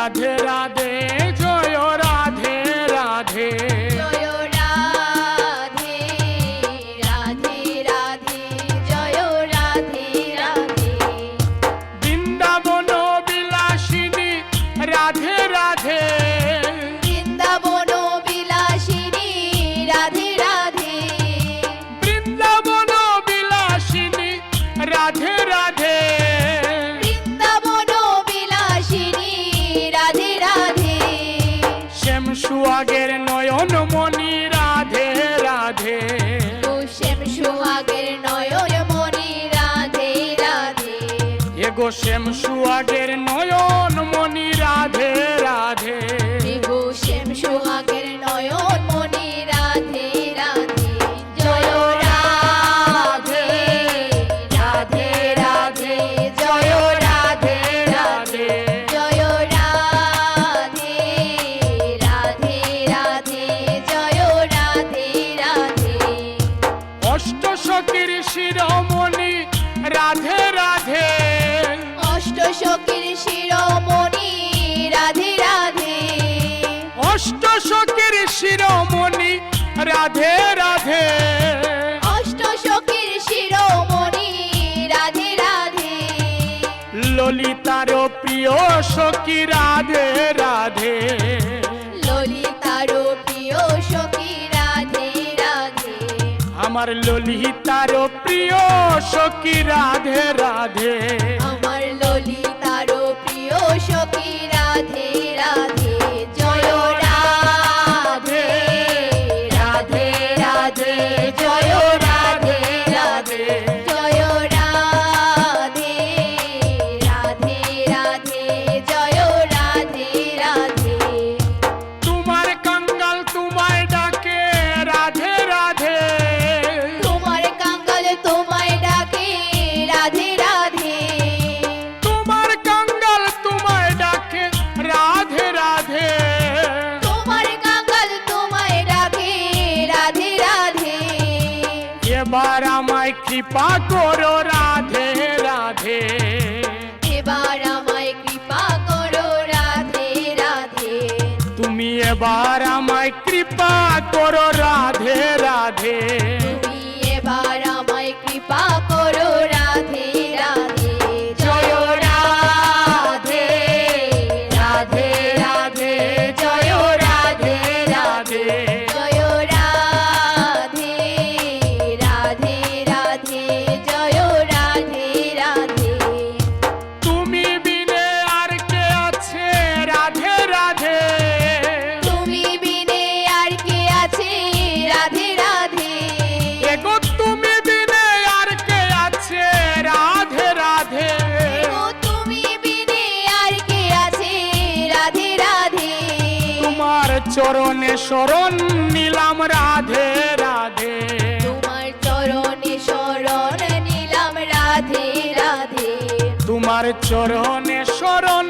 রাধে রাধে জয় রাধে রাধে। জয় রাধে রাধে রাধে জয় রাধে রাধে। বৃন্দাবন বিলাসিনী রাধে রাধে। বৃন্দাবন বিলাসিনী রাধে রাধে। বৃন্দাবন বিলাসিনী রাধে সুয়াগের নয়ন মনি রাধে রাধে। শ্যাম সুহাগের নয়ন মনি রাধে রাধে। এগো শ্যাম সুয়াগের নয়ন মণি রাধে রাধে। গো শ্যাম সুহাগের নয়ন রাধে রাধে। অষ্ট সখীর শিরোমণি রাধে রাধে। অষ্ট সখীর শিরোমণি রাধে রাধে। অষ্ট সখীর শিরোমণি রাধে রাধে। ললিতার প্রিয় সখী রাধে রাধে। ললিতার প্রিয় সখী রাধে রাধে। আমার ললিতার প্রিয় সখী রাধে রাধে। আমার আমায় কৃপা করো রাধে রাধে। এবার আমায় কৃপা করো রাধে রাধে। তুমি এবার আমায় কৃপা করো রাধে রাধে। চরণে শরণ নিলাম রাধে রাধে। তোমার চরণে শরণ নিলাম রাধে রাধে। তোমার চরণে শরণ